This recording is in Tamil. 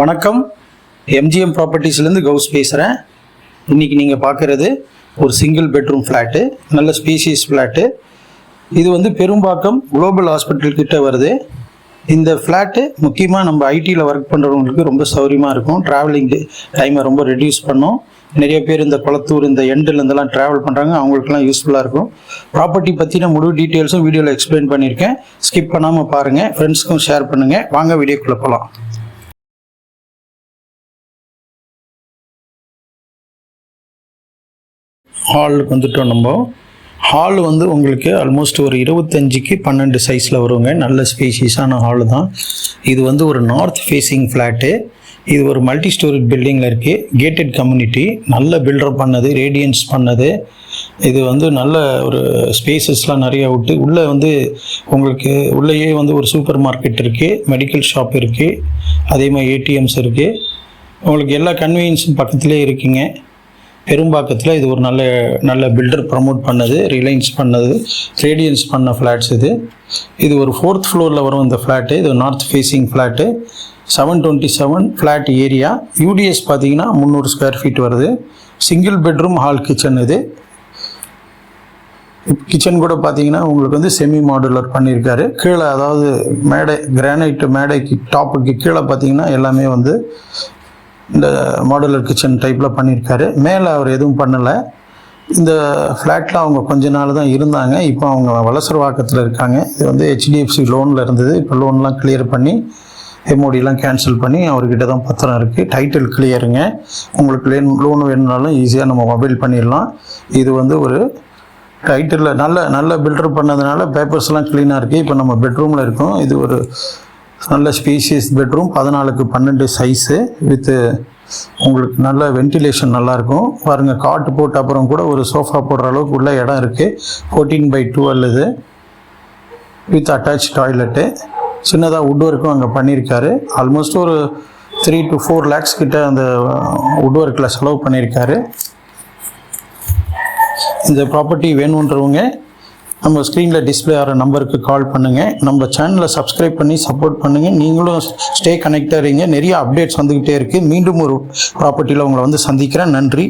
வணக்கம். எம்ஜிஎம் ப்ராப்பர்ட்டிஸ்லேருந்து கவுஸ் பேசுகிறேன் இன்றைக்கி நீங்கள் பார்க்குறது ஒரு சிங்கிள் பெட்ரூம் ஃப்ளாட்டு நல்ல ஸ்பீசியஸ் ஃப்ளாட்டு இது வந்து பெரும்பாக்கம் குளோபல் ஹாஸ்பிட்டல் கிட்ட வருது. இந்த ஃப்ளாட்டு முக்கியமாக நம்ம ஐடியில் ஒர்க் பண்ணுறவங்களுக்கு ரொம்ப சௌரியமாக இருக்கும். ட்ராவலிங் டைமை ரொம்ப ரெடியூஸ் பண்ணும். நிறைய பேர் இந்த குளத்தூர் இந்த எண்டுலேருந்தெல்லாம் ட்ராவல் பண்ணுறாங்க அவங்களுக்குலாம் யூஸ்ஃபுல்லாக இருக்கும். ப்ராப்பர்ட்டி பற்றின முழு டீட்டெயில்ஸும் வீடியோவில் எக்ஸ்பிளைன் பண்ணியிருக்கேன். ஸ்கிப் பண்ணாமல் பாருங்கள் ஃப்ரெண்ட்ஸ்க்கும் ஷேர் பண்ணுங்கள் வாங்க வீடியோக்குள்ளே போகலாம் ஹாலுக்கு வந்துட்டோம் நம்ம. ஹால் வந்து உங்களுக்கு ஆல்மோஸ்ட் ஒரு இருபத்தஞ்சுக்கு பன்னெண்டு சைஸில் வருங்க. நல்ல ஸ்பேசியஸான ஹால் தான். இது வந்து ஒரு நார்த் ஃபேஸிங் ஃப்ளாட்டு இது ஒரு மல்டி ஸ்டோரேஜ் பில்டிங்கில் இருக்குது கேட்டட் கம்யூனிட்டி நல்ல பில்டர் பண்ணது ரேடியன்ஸ் பண்ணது. இது வந்து நல்ல ஒரு ஸ்பேசஸ்லாம் நிறைய விட்டு உள்ளே வந்து உங்களுக்கு உள்ளேயே வந்து ஒரு சூப்பர் மார்க்கெட் இருக்குது மெடிக்கல் ஷாப் இருக்குது அதே மாதிரி ஏடிஎம்ஸ் இருக்குது உங்களுக்கு எல்லா கன்வீனியன்ஸும் பக்கத்துலேயே இருக்குங்க. பெரும்பாக்கத்தில் இது ஒரு நல்ல நல்ல பில்டர் ப்ரமோட் பண்ணது ரிலையன்ஸ் பண்ணது ரேடியன்ஸ் பண்ண ஃப்ளாட்ஸ் இது. இது ஒரு ஃபோர்த் ஃப்ளோரில் வரும் இந்த ஃப்ளாட்டு இது north facing flat seven twenty seven flat area UDS பார்த்தீங்கன்னா முந்நூறு ஸ்கொயர் ஃபீட் வருது. சிங்கிள் பெட்ரூம் ஹால் கிச்சன் இது. கிச்சன் கூட பார்த்தீங்கன்னா உங்களுக்கு வந்து செமி மாடுலர் பண்ணியிருக்காரு கீழே அதாவது மேடை கிரானைட் மேடைக்கு டாப்புக்கு கீழே பார்த்தீங்கன்னா எல்லாமே வந்து இந்த மாடுலர் கிச்சன் டைப்பில் பண்ணியிருக்காரு மேலே அவர் எதுவும் பண்ணலை. இந்த ஃப்ளாட்டில் அவங்க கொஞ்ச நாள் தான் இருந்தாங்க. இப்போ அவங்க வலசரவாக்கத்தில் இருக்காங்க. இது வந்து ஹெச்டிஎஃப்சி லோனில் இருந்தது. இப்போ லோன்லாம் கிளியர் பண்ணி எம்ஓடிலாம் கேன்சல் பண்ணி அவர்கிட்ட தான் பத்திரம் இருக்குது டைட்டில் கிளியருங்க உங்களுக்கு லேன் லோன் வேணும்னாலும் ஈஸியாக நம்ம மொபைல் பண்ணிடலாம். இது வந்து ஒரு டைட்டிலில் நல்ல நல்ல பில்டர் பண்ணதுனால பேப்பர்ஸ்லாம் க்ளீனாக இருக்குது இப்போ நம்ம பெட்ரூமில் இருக்கோம். இது ஒரு நல்ல ஸ்பேசியஸ் பெட்ரூம் பதினாலுக்கு பன்னெண்டு சைஸு வித்து உங்களுக்கு நல்ல வென்டிலேஷன் நல்லாயிருக்கும். பாருங்கள் காட்டு போட்ட அப்புறம் கூட ஒரு சோஃபா போடுற அளவுக்கு உள்ள இடம் இருக்குது ஃபோர்டீன் பை டுவெல் இது வித் அட்டாச் டாய்லெட்டு சின்னதாக வுட் ஒர்க்கும் அங்கே பண்ணியிருக்காரு. ஆல்மோஸ்ட் ஒரு த்ரீ டு ஃபோர் லேக்ஸ் கிட்ட அந்த uh, வுட் ஒர்க்கில் செலவு பண்ணியிருக்காரு. இந்த ப்ராப்பர்ட்டி வேணுன்றவங்க நம்ம ஸ்க்ரீனில் டிஸ்பிளே ஆகிற நம்பருக்கு கால் பண்ணுங்கள் நம்ம சேனலை சப்ஸ்கிரைப் பண்ணி சப்போர்ட் பண்ணுங்கள் நீங்களும் ஸ்டே கனெக்டாக இருங்க. நிறைய அப்டேட்ஸ் வந்துக்கிட்டே இருக்குது மீண்டும் ஒரு ப்ராப்பர்ட்டியில் உங்களை வந்து சந்திக்கிறேன். நன்றி.